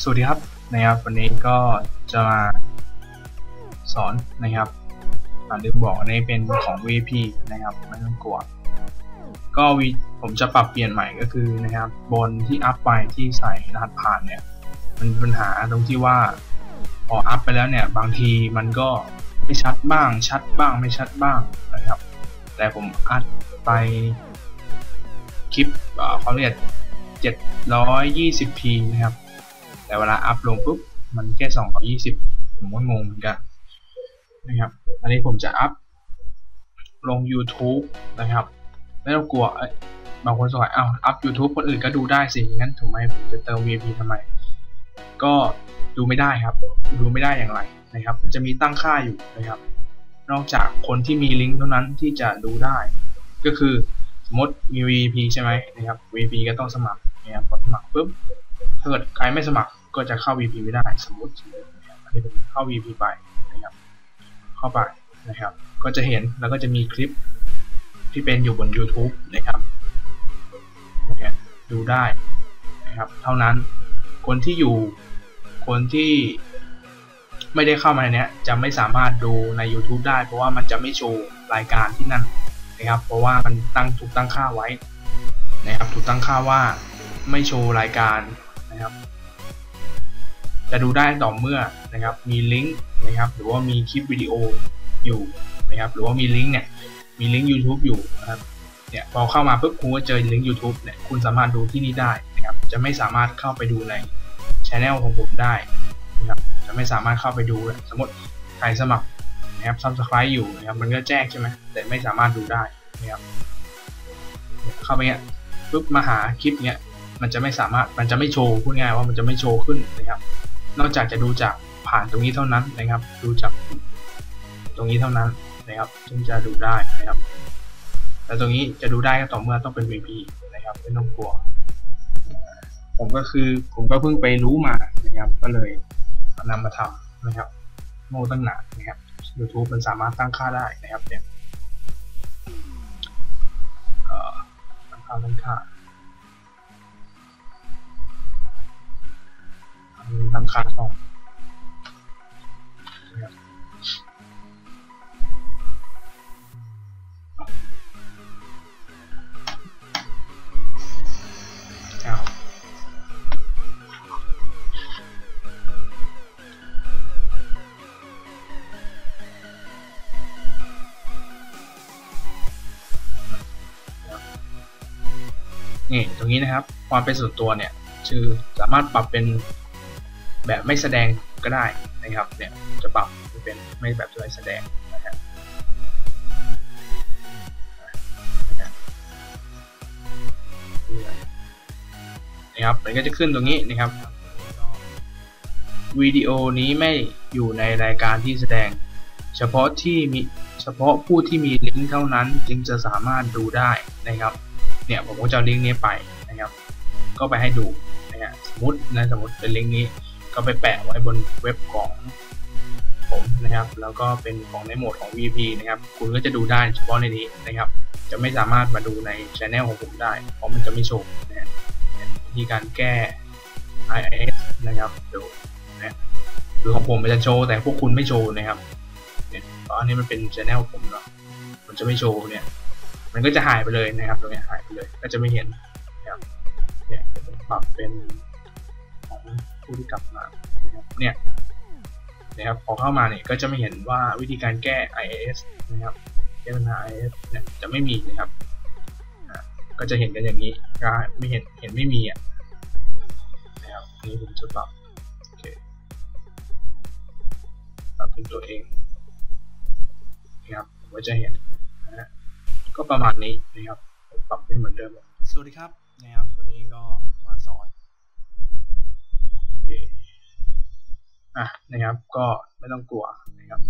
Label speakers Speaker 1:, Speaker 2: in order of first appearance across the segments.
Speaker 1: สวัสดีครับนะครับ วันนี้ก็จะมาสอนนะครับอ่าลืมบอกอันนี้เป็นของ VP นะครับไม่ต้องกลัวก็วีผมจะปรับเปลี่ยนใหม่ก็คือนะครับ บนที่อัพไปที่ใส่รหัสผ่านเนี่ย มันปัญหาตรงที่ว่าพออัพไปแล้วเนี่ย บางทีมันก็ไม่ชัดบ้าง ชัดบ้างไม่ชัดบ้างนะครับ แต่ผมอัดไปคลิปความละเอียด 720p นะครับ แต่เวลาอัพลงปุ๊บมันแค่220ผมก็งงเหมือนกันนะครับ อันนี้ผมจะอัพลง YouTube นะครับไม่ต้องกลัวเอ้บางคนสงสัยอ้าวอัพ YouTube คนอื่นก็ดูได้สิงั้นทำไมผมจะเติม VIP ทำไม ก็ดูไม่ได้ครับ ดูไม่ได้อย่างไรนะครับ จะมีตั้งค่าอยู่นะครับ นอกจากคนที่มีลิงก์เท่านั้นที่จะดูได้ ก็คือสมมติมี VIP ใช่ไหมนะครับ VIP ก็ต้องสมัครนะครับพอสมัครปุ๊บถ้าเกิดใครไม่สมัคร ก็จะเข้า VP ไม่ได้สมมตินะครับอันนี้ผมเข้า VP ไปนะครับเข้าไปนะครับ ก็จะเห็นแล้วก็จะมีคลิปที่เป็นอยู่บน YouTube นะครับนะครับดูได้นะครับ เท่านั้นคนที่อยู่คนที่ไม่ได้เข้ามาในเนี้ยจะไม่สามารถดูใน YouTube ได้ เพราะว่ามันจะไม่โชว์รายการที่นั่นนะครับ เพราะว่ามันตั้งถูกตั้งค่าไว้นะครับถูกตั้งค่าว่าไม่โชว์รายการนะครับ จะดูได้ต่อเมื่อนะครับมีลิงก์นะครับหรือว่ามีคลิปวิดีโออยู่นะครับหรือว่ามีลิงก์เนี่ยมีลิงก์ YouTube อยู่นะครับเนี่ยพอเข้ามาปุ๊บคุณก็เจอลิงก์ YouTube เนี่ยคุณสามารถดูที่นี่ได้นะครับจะไม่สามารถเข้าไปดูในช anel ของผมได้นะครับจะไม่สามารถเข้าไปดูสมมติใครสมัครนะครับ subscribe อยู่นะครับมันก็แจ้งใช่ไหมแต่ไม่สามารถดูได้นะครับเนี่ยเข้าไปเนี้ยปุ๊บมาหาคลิปเนี้ยมันจะไม่สามารถมันจะไม่โชว์พูดง่ายว่ามันจะไม่โชว์ขึ้นนะครับ นอกจากจะดูจากผ่านตรงนี้เท่านั้นนะครับ ดูจากตรงนี้เท่านั้นนะครับจึงจะดูได้นะครับ แต่ตรงนี้จะดูได้ก็ต่อเมื่อต้องเป็น VP นะครับไม่ต้องกลัว ผมก็คือผมก็เพิ่งไปรู้มานะครับ ก็เลยนำมาทำนะครับโง่ตั้งหนานะครับ YouTube มันสามารถตั้งค่าได้นะครับเนี่ยเอ่อตั้งค่าตั้งค่า ตั้งคาช่องนะครับอ้าวนี่ตรงนี้นะครับ ความเป็นส่วนตัวเนี่ย คือสามารถปรับเป็น แบบไม่แสดงก็ได้นะครับเนี่ยจะปรับเป็นไม่แบบไม่แสดงนะครับนะครับมันก็จะขึ้นตรงนี้นะครับ วิดีโอนี้ไม่อยู่ในรายการที่แสดง เฉพาะที่มีเฉพาะผู้ที่มีลิงก์เท่านั้นจึงจะสามารถดูได้นะครับเนี่ยผมก็จะลิงก์นี้ไปนะครับ ก็ไปให้ดูนะฮะสมมตินะสมมติเป็นลิงก์นี้ ก็ไปแปะไว้บนเว็บของผมนะครับ แล้วก็เป็นของในโหมดของ VP นะครับ คุณก็จะดูได้เฉพาะในนี้นะครับ จะไม่สามารถมาดูในช anel ของผมได้ เพราะมันจะไม่โชว์นะฮะวิธีการแก้ IIS นะครับดูนะหรือของผมมันจะโชว์แต่พวกคุณไม่โชว์นะครับเนี่ยเพราะอันนี้มันเป็นช anel ผมเนาะมันจะไม่โชว์เนี่ยมันก็จะหายไปเลยนะครับตรงนี้หายไปเลยก็จะไม่เห็นนะครับเนี่ยปรับเป็น ผู้ที่กลับมาเนี่ยนะครับพอเข้ามาเนี่ยก็จะไม่เห็นว่าวิธีการแก้ IIS นะครับแก้ปัญหา IIS เนี่ยจะไม่มีนะครับก็จะเห็นกันอย่างนี้ก็ไม่เห็นเห็นไม่มีอะนะครับนนี้ผมจะปรับโอเคปรับเป็นตัวเองนะครับผมก็จะเห็นนะฮะก็ประมาณนี้นะครับปรับเป็นเหมือนเดิมสวัสดีครับนะครับวันนี้ก็ อะนะครับ ก็ไม่ต้องกลัวนะครับ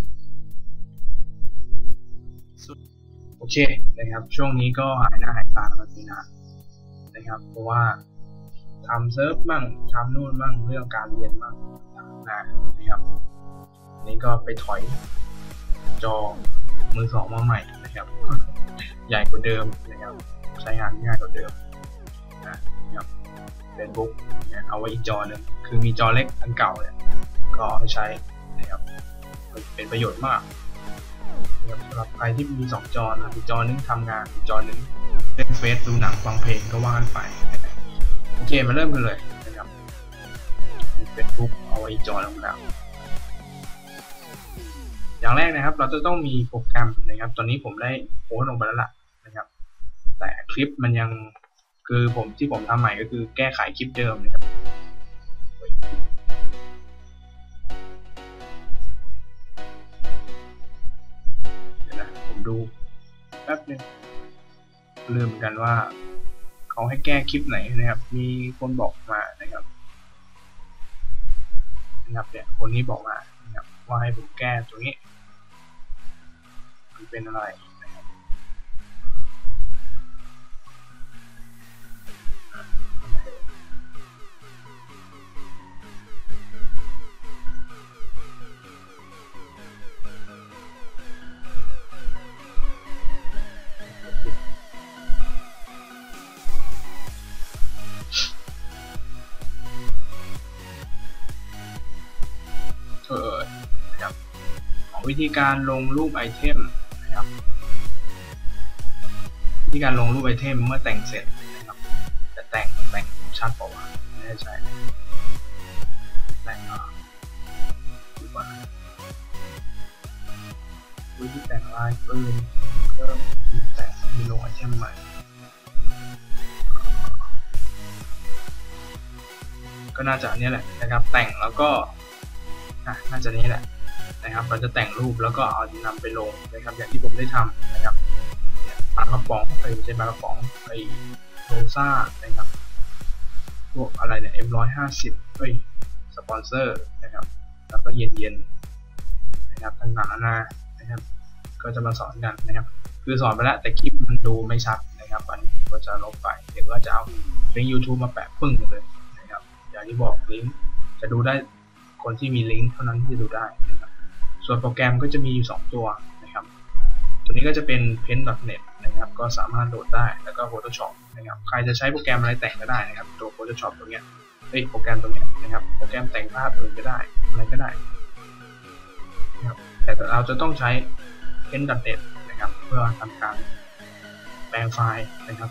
Speaker 1: โอเคนะครับ ช่วงนี้ก็หายหน้าหายตามาปีนานนะครับ เพราะว่าทำเซิร์ฟมั่งทำนู่นมั่งเรื่องการเรียนมั่งต่างนะครับนนี้ก็ไปถอยจอมือสองมาใหม่นะครับ ใหญ่กว่าเดิมนะครับ ใช้งานง่ายกว่าเดิมนะครับ Facebook เนี่ยเอาไว้อีกจอหนึ่งคือมีจอเล็กอันเก่าเนี่ย ก็ให้ใช้นะครับเป็นประโยชน์มากสำหรับใครที่มีสองจอนะมีจอนึงทำงานอีกจอนึงเล่นเฟซดูหนังฟังเพลงก็ว่านไปโอเคมาเริ่มกันเลยนะครับเฟซบุ๊กเอาไว้อีกจอหนึ่งแล้วอย่างแรกนะครับ เราจะต้องมีโปรแกรมนะครับ ตอนนี้ผมได้โพสต์ลงไปแล้วล่ะนะครับ แต่คลิปมันยังคือผมที่ผมทำใหม่ก็คือแก้ไขคลิปเดิมนะครับ ดูแป๊บนึงลืมกันว่าเขาให้แก้คลิปไหนนะครับ มีคนบอกมานะครับนะครับเนี่ยคนนี้บอกมานะครับว่าให้ผมแก้ตัวนี้ มันเป็นอะไร วิธีการลงรูปไอเทมนะครับวิธีการลงรูปไอเทมเมื่อแต่งเสร็จนะครับจะแต่งแต่งชัดเปล่าวะไม่แน่ใจแต่งอะดีกว่าวิธีแต่งลายปืนเพิ่มวิธีแต่งมีลงไอเทมใหม่ก็น่าจะอันนี้แหละนะครับแต่งแล้วก็น่าจะนี้แหละ นะครับเราจะแต่งรูปแล้วก็เอานำไปลงนะครับอย่างที่ผมได้ทำนะครับปลากระป๋องไอ้ใช่ปลากระป๋องไอ้โรซ่านะครับพวกอะไรเนี่ย M150 เฮ้ยสปอนเซอร์นะครับแล้วก็เย็นเย็นนะครับต่างๆนานานะครับ ก็จะมาสอนกันนะครับ คือสอนไปแล้วแต่คลิปมันดูไม่ชัดนะครับวันนี้ก็จะลบไปเดี๋ยวก็จะเอาลิงก์ YouTube มาแปะปึ้งเลยนะครับ อย่างที่บอกลิงก์จะดูได้คนที่มีลิงก์เท่านั้นที่จะดูได้นะ ส่วนโปรแกรมก็จะมีอยู่ 2 ตัวนะครับ ตัวนี้ก็จะเป็น Paint.net นะครับ ก็สามารถโหลดได้ แล้วก็ Photoshop นะครับ ใครจะใช้โปรแกรมอะไรแต่งก็ได้นะครับ ตัว Photoshop ตัวเนี้ยเอ้ย โปรแกรมตัวเนี้ยนะครับ โปรแกรมแต่งภาพอื่นก็ได้ อะไรก็ได้นะครับ แต่เราจะต้องใช้ Paint.net นะครับ เพื่อทำการแปลงไฟล์นะครับ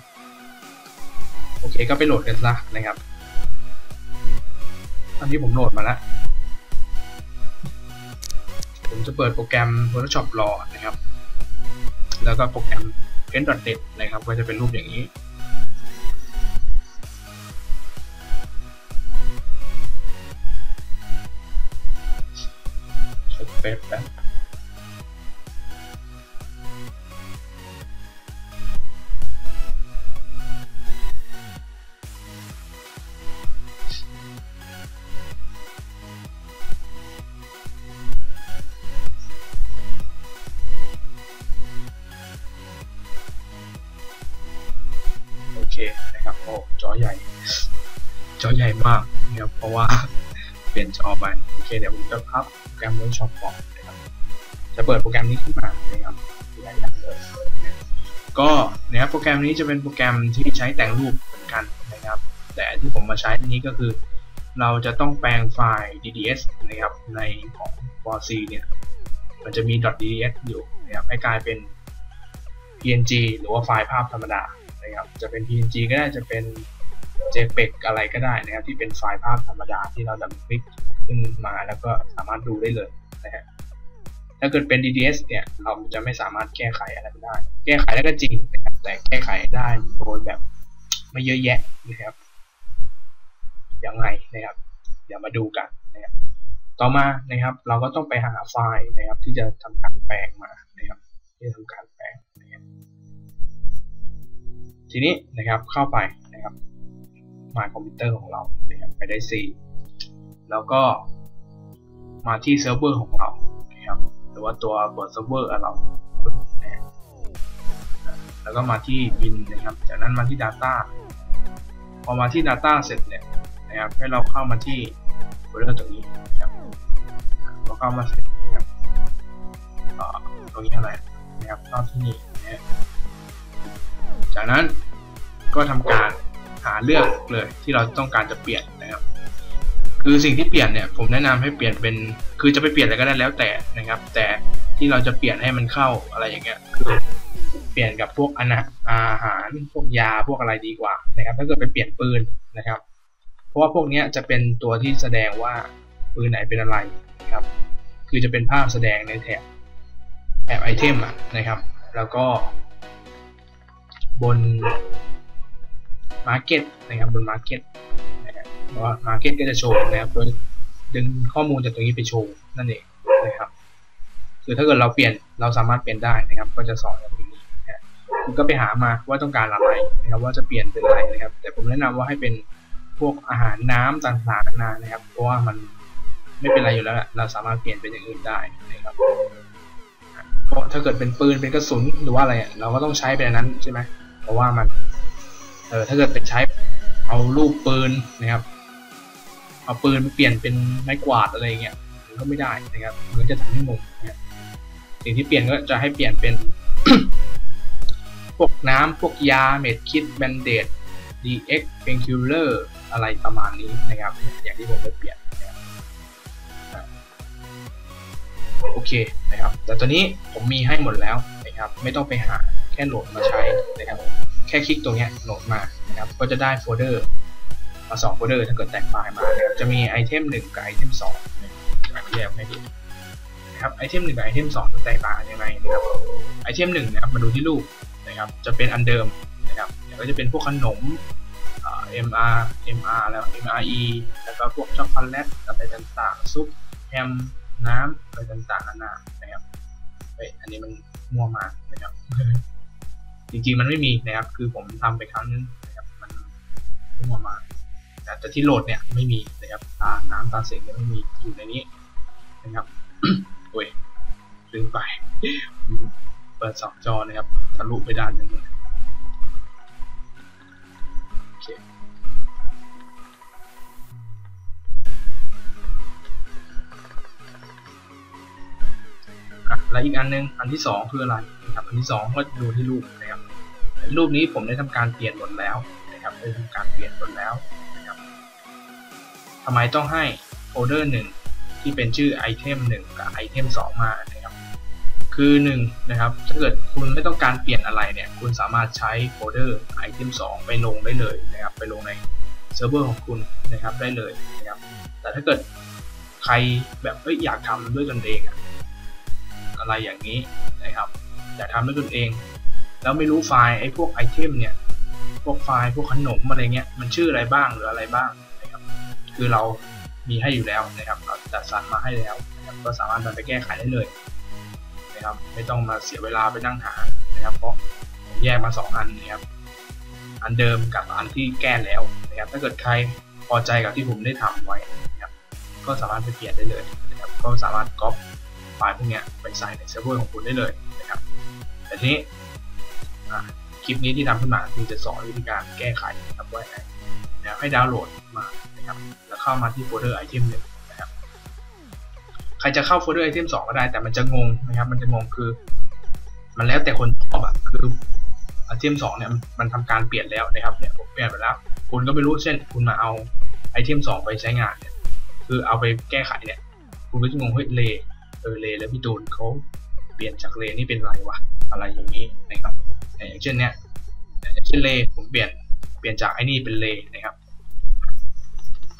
Speaker 1: โอเค ก็ไปโหลดกันซะนะครับตอนนี้ผมโหลดมาแล้ว ผมจะเปิดโปรแกรม Photoshop รอนะครับ แล้วก็โปรแกรม Paint.net นะครับ ก็จะเป็นรูปอย่างนี้เช็คเฟซแป๊บ ใหญ่ จอใหญ่มากนะครับเพราะว่าเปลี่ยนจอไปโอเคเดี๋ยวผมจะพับโปรแกรม Photoshop ก่อนนะครับจะเปิดโปรแกรมนี้ขึ้นมานะครับใหญ่ๆเลยก็นะครับโปรแกรมนี้จะเป็นโปรแกรมที่ใช้แต่งรูปเหมือนกันนะครับ แต่ที่ผมมาใช้นี้ก็คือ เราจะต้องแปลงไฟล์ DDS นะครับในของ pc เนี่ยมันจะมี .dds อยู่นะครับให้กลายเป็น PNG หรือว่าไฟล์ภาพธรรมดานะครับจะเป็น PNG ก็ได้จะเป็น JPEG อะไรก็ได้นะครับที่เป็นไฟล์ภาพธรรมดาที่เราดับคลิกขึ้นมาแล้วก็สามารถดูได้เลยนะฮะถ้าเกิดเป็น DDS เนี่ยเราจะไม่สามารถแก้ไขอะไรได้ แก้ไขได้ก็จริงนะครับแต่แก้ไขได้โดยแบบไม่เยอะแยะนะครับยังไงนะครับเดี๋ยวมาดูกันนะครับต่อมานะครับ เราก็ต้องไปหาไฟล์นะครับ ที่จะทำการแปลงมานะครับ ที่จะทำการแปลงนะครับทีนี้นะครับเข้าไปนะครับ มาคอมพิวเตอร์ของเรานะครับไปได้ C แล้วก็มาที่เซิร์ฟเวอร์ของเรานะครับหรือว่าตัวเปิดเซิร์ฟเวอร์เรานะรแล้วก็มาที่บินนะครับ จากนั้นมาที่ Data พอมาที่ Data เสร็จเนี่ยนะครับให้เราเข้ามาที่โฟลเดอร์ตรงนี้นะครับพอเข้ามาเสร็จนะครับตรงนี้อะไรนะครับเข้าที่นี่นะจากนั้นก็ทำการ หาเลือกเลยที่เราต้องการจะเปลี่ยนนะครับคือสิ่งที่เปลี่ยนเนี่ยผมแนะนำให้เปลี่ยนเป็นคือจะไปเปลี่ยนอะไรก็ได้แล้วแต่นะครับ แต่ที่เราจะเปลี่ยนให้มันเข้าอะไรอย่างเงี้ยคือเปลี่ยนกับพวกอาอาหารพวกยาพวกอะไรดีกว่านะครับ ถ้าเกิดไปเปลี่ยนปืนนะครับ เพราะว่าพวกนี้จะเป็นตัวที่แสดงว่าปืนไหนเป็นอะไรนะครับ คือจะเป็นภาพแสดงในแถบแถบไอเทมอะนะครับ แล้วก็บน Market นะครับบน Market นะครับเพราะว่า Market ก็จะโชว์นะครับโดยดึงข้อมูลจากตรงนี้ไปโชว์นั่นเองนะครับคือถ้าเกิดเราเปลี่ยนเราสามารถเปลี่ยนได้นะครับ ก็จะสอนอย่นี้นะคุณก็ไปหามาว่าต้องการอะไรนะครับ ว่าจะเปลี่ยนเป็นอะไรนะครับ แต่ผมแนะนำว่าให้เป็นพวกอาหารน้ำต่างๆนานนะครับ เพราะว่ามันไม่เป็นไรอยู่แล้วเราสามารถเปลี่ยนเป็นอย่างอื่นได้นะครับเพราะถ้าเกิดเป็นปืนเป็นกระสุนหรือว่าอะไรเราก็ต้องใช้เป็นนั้นใช่ไหมเพราะว่ามัน เออถ้าเกิดเป็นใช้เอารูปปืนนะครับ เอาปืนเปลี่ยนเป็นไม้กวาดอะไรเงี้ยมันก็ไม่ได้นะครับมันจะทำให้งงนะสิ่งที่เปลี่ยนก็จะให้เปลี่ยนเป็น พวกน้ำพวกยาเม็ดคิดแบนเดด DX Painkiller อะไรประมาณนี้นะครับ อย่างที่ผมได้เปลี่ยนนะครับโอเคนะครับ แต่ตัวนี้ผมมีให้หมดแล้วนะครับ ไม่ต้องไปหาแค่โหลดมาใช้นะครับ แค่คลิกตรงนี้โหลดมานะครับก็จะได้โฟลเดอร์มาสองโฟลเดอร์ถ้าเกิดแตกไฟล์มานะครับจะมีไอเทมหนึ่งกับไอเทมสองนะครับแยกให้ดูนะครับไอเทมหนึ่งกับไอเทมสองจะแตกต่างยังไงนะครับไอเทมหนึ่งนะครับมาดูที่รูปนะครับจะเป็นอันเดิมนะครับก็จะเป็นพวกขนม MR MR แล้ว MRE แล้วก็พวกช็อกโกแลตอะไรต่างๆซุปแฮมน้ำอะไรต่างๆนานานะครับเฮ้ยอันนี้มันมั่วมากนะครับ จริงๆมันไม่มีนะครับ คือผมทำไปครั้งนึงนะครับ มันมั่วมาแต่ที่โหลดเนี่ยไม่มีนะครับตาน้ำตาเสียงยังไม่มีอยู่ในนี้นะครับโอ้ยลืมไป เปิดสองจอนะครับทะลุไปด้านหนึ่งเลยโอเคและอีกอันนึงอันที่สองคืออะไรนะครับ อันที่สองก็ดูที่รูปนะครับ รูปนี้ผมได้ทำการเปลี่ยนหมดแล้วนะครับได้ทำการเปลี่ยนหมดแล้วนะครับทำไมต้องให้โฟลเดอร์หนึ่งที่เป็นชื่อไอเทมหนึ่งกับไอเทมสองมานะครับคือหนึ่งนะครับถ้าเกิดคุณไม่ต้องการเปลี่ยนอะไรเนี่ย คุณสามารถใช้โฟลเดอร์ไอเทมสองไปลงได้เลยนะครับ ไปลงในเซิร์ฟเวอร์ของคุณนะครับได้เลยนะครับ แต่ถ้าเกิดใครแบบเอ้ยอยากทำด้วยตนเอง อะไรอย่างนี้นะครับ อยากทำด้วยตนเอง แล้วไม่รู้ไฟล์ไอ้พวกไอเทมเนี่ย พวกไฟล์พวกขนมอะไรเงี้ยมันชื่ออะไรบ้างหรืออะไรบ้างนะครับ คือเรามีให้อยู่แล้วนะครับ เราจัดสรรมาให้แล้วนะครับก็สามารถนำไปแก้ไขได้เลยนะครับ ไม่ต้องมาเสียเวลาไปนั่งหานะครับ เพราะผมแยกมา 2 อันนะครับ อันเดิมกับอันที่แก้แล้วนะครับ ถ้าเกิดใครพอใจกับที่ผมได้ทำไว้นะครับ ก็สามารถไปเปลี่ยนได้เลยนะครับ ก็สามารถก๊อปไฟล์พวกนี้ไปใส่ในเซิร์ฟเวอร์ของคุณได้เลยนะครับ แต่ทีนี้ คลิปนี้ที่ทำขึ้นมาคือจะสอนวิธีการแก้ไขนะครับว่านะให้ดาวน์โหลดมานะครับแล้วเข้ามาที่โฟลเดอร์ไอเทมหนึ่งนะครับใครจะเข้าโฟลเดอร์ไอเทมสองก็ได้แต่มันจะงงนะครับ มันจะงงคือ มันแล้วแต่คนชอบอะคือไอเทมสองเนี่ยมันทำการเปลี่ยนแล้วนะครับเนี่ยผมเปลี่ยนไปแล้วคุณก็ไม่รู้เช่น คุณมาเอาไอเทมสองไปใช้งานเนี่ยคือเอาไปแก้ไขเนี่ย คุณก็จะงงเฮ้ยเลเออเลแล้วพี่ตูนเขาเปลี่ยนจากเลนี่เป็นไรวะอะไรอย่างนี้นะครับ อย่างเช่นเนี้ยอย่างเช่นเลผมเปลี่ยนเปลี่ยนจากไอ้นี่เป็นเลนะครับ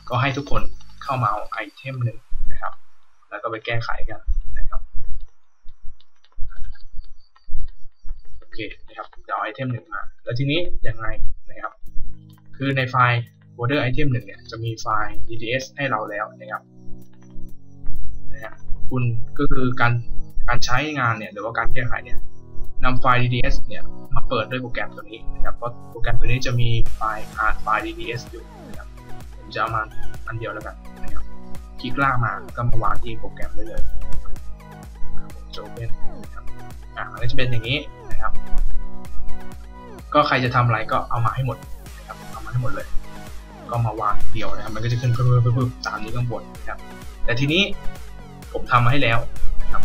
Speaker 1: ก็ให้ทุกคนเข้ามาเอาไอเทมหนึ่งนะครับ แล้วก็ไปแก้ไขกันนะครับโอเคนะครับจะเอาไอเทมหนึ่งมา แล้วทีนี้ยังไงนะครับ คือในไฟล์ border item หนึ่งเนี่ยจะมีไฟล์ DDS ให้เราแล้วนะครับนะฮะคุณก็คือการการใช้งานเนี่ยหรือว่าการแก้ไขเนี่ย นำไฟล์ DDS เนี่ยมาเปิดด้วยโปรแกรมตัวนี้นะครับ เพราะโปรแกรมตัวนี้จะมีไฟล์อ่านไฟล์ DDS อยู่นะครับ ผมจะเอามาอันเดียวแล้วกันนะครับ คลิกล่างมาก็มาวางที่โปรแกรมได้เลยจะเป็นนะครับอ่าก็จะเป็นอย่างนี้นะครับ ก็ใครจะทำอะไรก็เอามาให้หมดนะครับ เอามาให้หมดเลย ก็มาวางเดียวนะครับ มันก็จะขึ้นเพิ่มเพิ่มตามนี้ข้างบนนะครับ แต่ทีนี้ผมทำมาให้แล้วนะครับ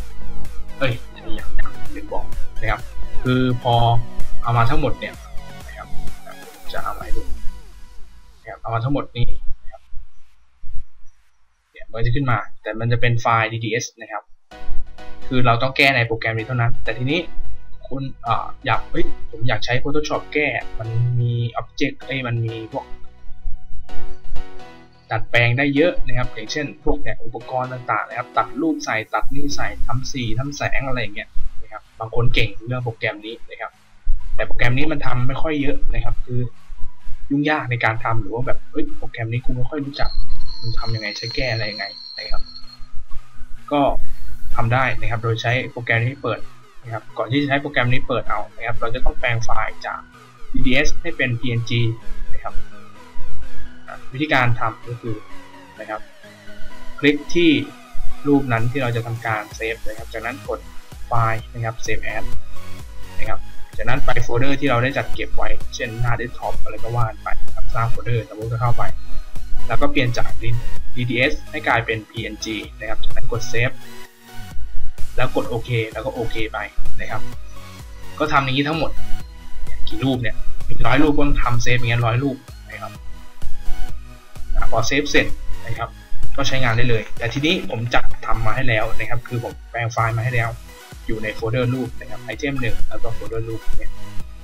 Speaker 1: เอ้ยอย่างอย่างลืมบอก นะครับ คือพอเอามาทั้งหมดเนี่ยนะครับจะเอาไว้ดูนะครับเอามาทั้งหมดนี่นะครับเนี่ยมันจะขึ้นมา แต่มันจะเป็นไฟล์ DDS นะครับ คือเราต้องแก้ในโปรแกรมนี้เท่านั้น แต่ทีนี้คุณออยากเฮ้ยผมอยากใช้ Photoshop แก้ มันมี Object เอ้มันมีพวกดัดแปลงได้เยอะนะครับ อย่างเช่น พวกเนี่ยอุปกรณ์ต่างๆนะครับ ตัดรูปใส่ตัดนี่ใส่ทำสีทำแสงอะไรอย่างเงี้ย บางคนเก่งเรื่องโปรแกรมนี้นะครับ แต่โปรแกรมนี้มันทำไม่ค่อยเยอะนะครับ คือยุ่งยากในการทำหรือว่าแบบเฮ้ยโปรแกรมนี้กูไม่ค่อยรู้จัก มันทำยังไงใช้แก้อะไรยังไงนะครับ ก็ทำได้นะครับ โดยใช้โปรแกรมนี้เปิดนะครับ ก่อนที่จะใช้โปรแกรมนี้เปิดเอานะครับ เราจะต้องแปลงไฟล์จาก DDS ให้เป็น PNG นะครับ วิธีการทำก็คือนะครับ คลิกที่รูปนั้นที่เราจะทำการเซฟนะครับ จากนั้นกด ไฟล์นะครับ Save As นะครับจากนั้นไปโฟลเดอร์ที่เราได้จัดเก็บไว้ เช่นหน้าเดสก์ท็อปอะไรก็ว่าไปนะครับสร้างโฟลเดอร์สมมติก็เข้าไป แล้วก็เปลี่ยนจาก DDS ให้กลายเป็น PNG นะครับจากนั้นกด Save แล้วกดโอเคแล้วก็โอเคไปนะครับ ก็ทำอย่างนี้ทั้งหมดกี่รูปเนี่ยมีร้อยรูปก็ต้องทำเซฟอย่างเงี้ยร้อยรูปนะครับพอเซฟเสร็จนะครับ ก็ใช้งานได้เลย แต่ทีนี้ผมจัดทำมาให้แล้วนะครับ คือผมแปลงไฟล์มาให้แล้ว อยู่ในโฟลเดอร์รูปนะครับไอเทมหนึ่งแล้วก็โฟลเดอร์รูปเนี่ย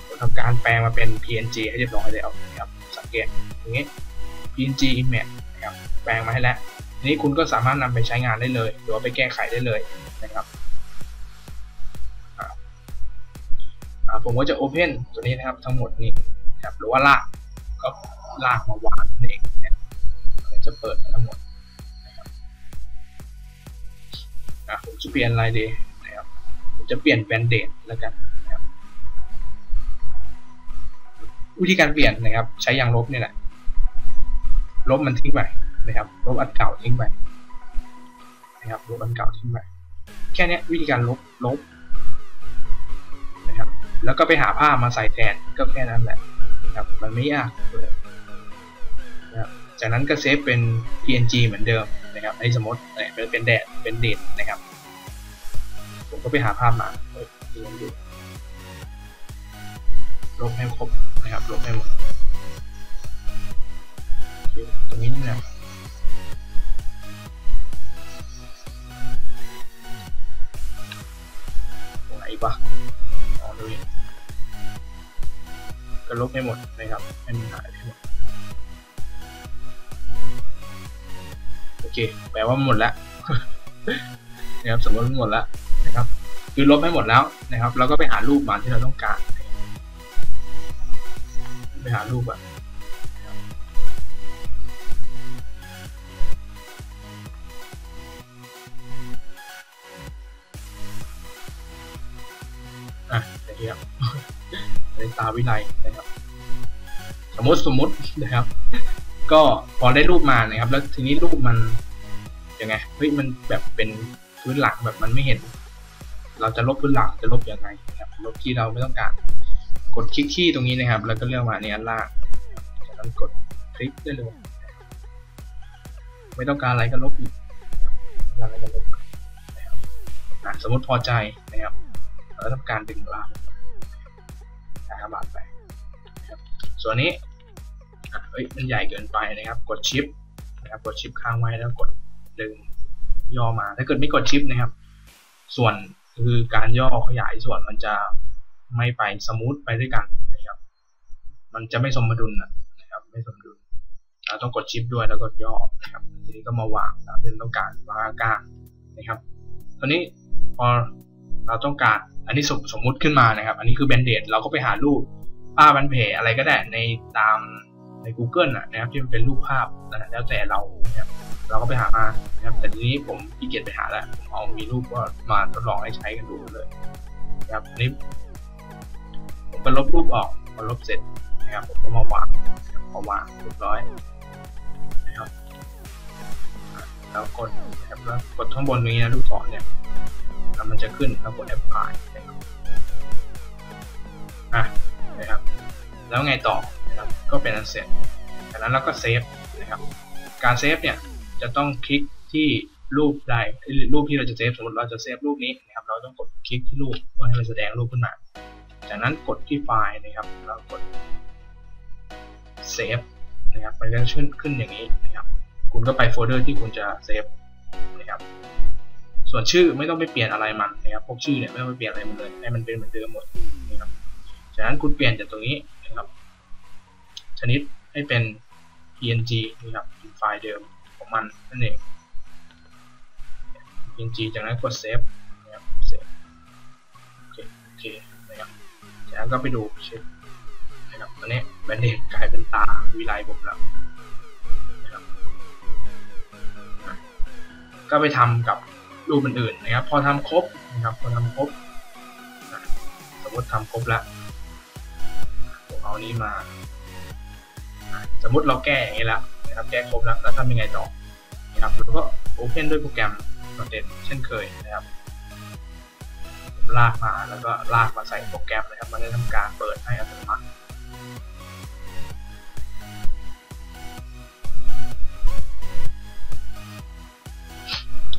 Speaker 1: ผมทำการแปลงมาเป็น png ให้เรียบร้อยแล้วนะครับสังเกตอย่างนี้ png image นะครับแปลงมาให้แล้วทีนี้คุณก็สามารถนำไปใช้งานได้เลย หรือว่าไปแก้ไขได้เลยนะครับผมก็จะ Open ตัวนี้นะครับทั้งหมดนี้นะครับหรือว่าลากก็ลากมาวางนั่นเองเนี่ยจะเปิดทั้งหมดนะครับผมจะเปลี่ยนอะไรดี ผมจะเปลี่ยนเป็นเดทแล้วกันนะครับวิธีการเปลี่ยนนะครับ ใช้ยางลบนี่แหละลบมันทิ้งไปนะครับ ลบอันเก่าทิ้งไปนะครับลบอันเก่าทิ้งไปแค่นี้วิธีการลบลบนะครับ แล้วก็ไปหาภามาใส่แทนก็แค่นั้นแหละนะครับ มันไม่ยากเลยนะครับจากนั้นก็เซฟเป็น png เหมือนเดิมนะครับไอ้สมมติเนี่ยเป็นแดดเป็นเดทนะครับ ก็ไปหาภาพมาเฮ้ยลองดูลบให้ครบนะครับลบให้หมดตรงนี้นี่นะตรงไหนปะอ๋อดูนี่ก็ลบให้หมดนะครับให้มันหายไปหมดโอเคแปลว่าหมดแล้วนะครับสมมติหมดแล้วนะ คือลบให้หมดแล้วนะครับ เราก็ไปหารูปมาที่เราต้องการ ไปหารูปอะอะอย่างนี้ครับเป็นตาวิไลนะครับ สมมติสมมตินะครับ ก็พอได้รูปมานะครับ แล้วทีนี้รูปมันยังไงเฮ้ยมันแบบเป็นพื้นหลังแบบมันไม่เห็น เราจะลบพื้นหลังจะลบยังไงนะครับลบที่เราไม่ต้องการ กดคลิกที่ตรงนี้นะครับ แล้วก็เลือกมาในอันล่างจากนั้นกดคลิกได้เลย ไม่ต้องการอะไรก็ลบอีกอะไรก็ลบนะครับสมมติพอใจนะครับแล้วทำการดึงลางห้าบาทไปส่วนนี้เฮ้ยมันใหญ่เกินไปนะครับ กดชิปนะครับกดชิปค้างไว้แล้วกดดึงย่อมา ถ้าเกิดไม่กดชิปนะครับ ส่วน คือการย่อขยายส่วนมันจะไม่ไปสมูทไปด้วยกันนะครับ มันจะไม่สมดุลนะครับ ไม่สมดุลเราต้องกดชิปด้วยแล้วกดย่อนะครับ ทีนี้ก็มาวางตามที่เราต้องการวางอากาศนะครับตอนนี้พอเราต้องการอันนี้สมสมมุติขึ้นมานะครับ อันนี้คือแบนเดดเราก็ไปหารูปภาพบันเพอะไรก็ได้ในตามใน Google นะครับที่มันเป็นรูปภาพแล้วแต่เรานะครับ เราก็ไปหามานะครับแต่ทีนี้ผมขี้เกียจไปหาแล้วเอามีรูปก็มาทดลองให้ใช้กันดูเลยนะครับนี้ผมก็ลบรูปออกพอลบเสร็จนะครับผมก็มาวางพอวางเรียบร้อยนะครับแล้วกดนะครับแล้วกดข้างบนนี้นะลูกศรเนี่ยแล้วมันจะขึ้นแล้วกด apply นะครับอะนะครับแล้วไงต่อนะครับก็เป็นอันเสร็จจากนั้นเราก็เซฟนะครับการเซฟเนี่ย จะต้องคลิกที่รูปใดรูปที่เราจะเซฟสมมติเราจะเซฟรูปนี้นะครับเราต้องกดคลิกที่รูปเพื่อให้มันแสดงรูปขึ้นมา จากนั้นกดที่ไฟล์นะครับแล้วกดเซฟนะครับมันก็ขึ้นขึ้นอย่างนี้นะครับคุณก็ไปโฟลเดอร์ที่คุณจะเซฟนะครับส่วนชื่อไม่ต้องไปเปลี่ยนอะไรมันนะครับพวกชื่อเนี่ยไม่ต้องไปเปลี่ยนอะไรมันเลยให้มันเป็นเหมือนเดิมหมดนะครับจากนั้นคุณเปลี่ยนจากตรงนี้นะครับชนิดให้เป็น png นะครับไฟล์เดิม มันนั่นเอง png จากนั้นกดเซฟนะครับเซฟโอเคโอเคนะครับจากนั้นก็ไปดูเช็คนะครับตอนนี้แบนเดดกลายเป็นตาวิไลผมแล้วนะครับก็ไปทำกับรูปอื่นๆนะครับ พอทำครบนะครับพอทำครบสมมติทำครบแล้วผมเอานี้มา สมมติเราแก้อย่างนี้แล้วนะครับแก้ครบแล้วแล้วทำยังไงต่อ นะครับ แล้วก็โอเพนด้วยโปรแกรมโดเด่นเช่นเคยนะครับลากมาแล้วก็ลากมาใส่โปรแกรมนะครับมันจะทำการเปิดให้อัตโนมัติ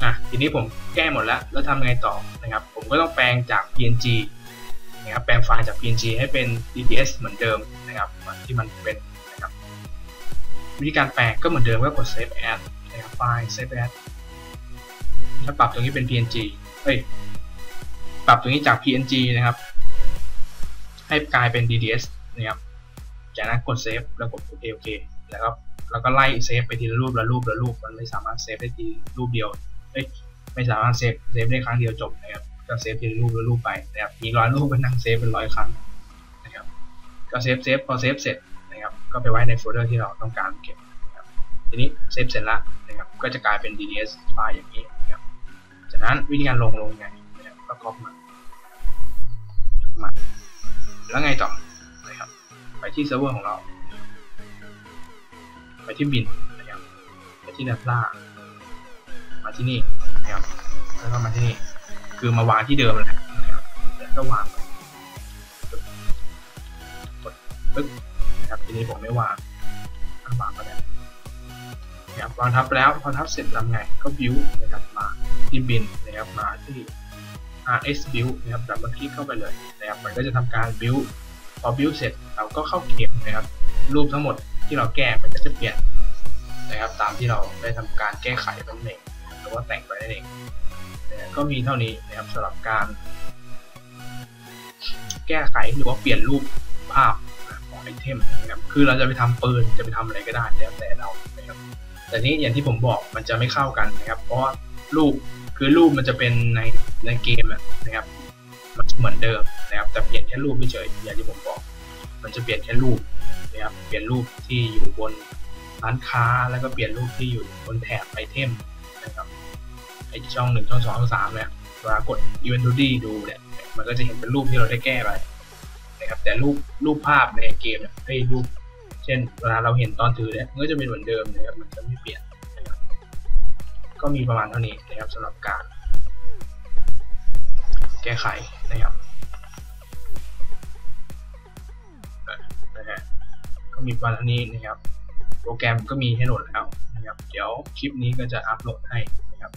Speaker 1: อะทีนี้ผมแก้หมดแล้ว แล้วทำไงต่อนะครับ ผมก็ต้องแปลงจาก png นะครับแปลงไฟล์จาก png ให้เป็น dts เหมือนเดิมนะครับที่มันเป็นนะครับวิธีการแปลงก็เหมือนเดิมก็กด save as นะครับไฟล์ save as ถ้าปรับตรงนี้เป็น png เฮ้ย ปรับตรงนี้จาก png นะครับ ให้กลายเป็น dds นะครับ จากนั้นกด save แล้วกดโอเคโอเคแล้วก็แล้วก็ไล่เซฟไปทีละรูปละรูปละรูป มันไม่สามารถเซฟได้ทีรูปเดียว เอ้ย ไม่สามารถเซฟเซฟได้ครั้งเดียวจบนะครับ ก็เซฟทีละรูปละรูปไปนะครับ มีร้อยรูปก็นั่งเซฟเป็นร้อยครั้งนะครับ ก็เซฟเซฟพอเซฟเสร็จนะครับ ก็ไปไว้ในโฟลเดอร์ที่เราต้องการเก็บ ทีนี้เซฟเสร็จแล้วนะครับก็จะกลายเป็น dds ไฟล์อย่างนี้นะครับจากนั้นวิธีการลงลงไงนะครับก็ก๊อปมามาแล้วไงต่อนะครับไปที่เซิร์ฟเวอร์ของเรา ไปที่บินนะครับไปที่นับล่ามาที่นี่นะครับแล้วก็มาที่นี่คือมาวางที่เดิมเลยนะครับแล้วก็วางกดปึ๊บนะครับทีนี้ผมไม่วางวางก็ได้ นะครับวางทับแล้วพอทับเสร็จทำไงก็บิวนะครับมาที่บินนะครับมาที่ rs build นะครับดับเบิลคลิกเข้าไปเลยนะครับมันก็จะทำการ build พอ build เสร็จเราก็เข้าเก็บนะครับรูปทั้งหมดที่เราแก้มันก็จะเปลี่ยนนะครับตามที่เราได้ทำการแก้ไขนั่นเองหรือว่าแต่งไปนั่นเองนะก็มีเท่านี้นะครับสำหรับการ แก้ไขหรือว่าเปลี่ยนรูปภาพของไอเทมนะครับคือเราจะไปทำปืนจะไปทำอะไรก็ได้แล้วแต่เรานะครับ แต่นี้อย่างที่ผมบอกมันจะไม่เข้ากันนะครับ เพราะว่ารูปคือรูปมันจะเป็นในในเกมนะครับมันเหมือนเดิมนะครับ แต่เปลี่ยนแค่รูปไม่เฉยอย่างที่ผมบอก มันจะเปลี่ยนแค่รูปนะครับเปลี่ยนรูปที่อยู่บนร้านค้าแล้วก็เปลี่ยนรูปที่อยู่บนแถบไอเทมนะครับไอช่องหนึ่งช่องสองช่องสามเนี่ยเวลากด inventory ดูเนี่ยมันก็จะเห็นเป็นรูปที่เราได้แก้ไปนะครับแต่รูปรูปภาพในเกมเนี่ยไอ้รูป เช่นเวลาเราเห็นตอนถือเนี่ยก็จะเป็นเหมือนเดิมนะครับมันจะไม่เปลี่ยนนะครับก็มีประมาณเท่านี้นะครับสำหรับการ แก้ไขนะครับนะฮะก็มีประมาณเท่านี้นะครับ โปรแกรมก็มีให้โหลดแล้วนะครับ เดี๋ยวคลิปนี้ก็จะอัปโหลดให้นะครับ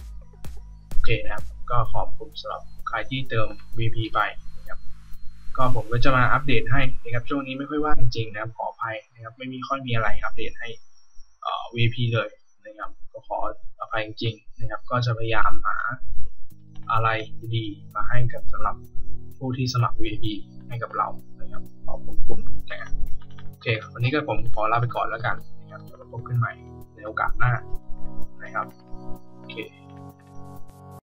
Speaker 1: โอเคนะครับ ก็ขอบคุณสำหรับใครที่เติม VP ไป ก็ผมก็จะมาอัปเดตให้นะครับช่วงนี้ไม่ค่อยว่างจริงๆนะครับขออภัยนะครับไม่มีค่อยมีอะไรอัปเดตให้เอ่อ VP เลยนะครับก็ขออภัยจริงๆนะครับ ก็จะพยายามหาอะไรดีมาให้กับสำหรับผู้ที่สมัคร VIP ให้กับเรานะครับขอบคุณนะครับโอเควันนี้ก็ผมขอลาไปก่อนแล้วกันนะครับแล้วพบกันใหม่ในโอกาสหน้านะครับโอเค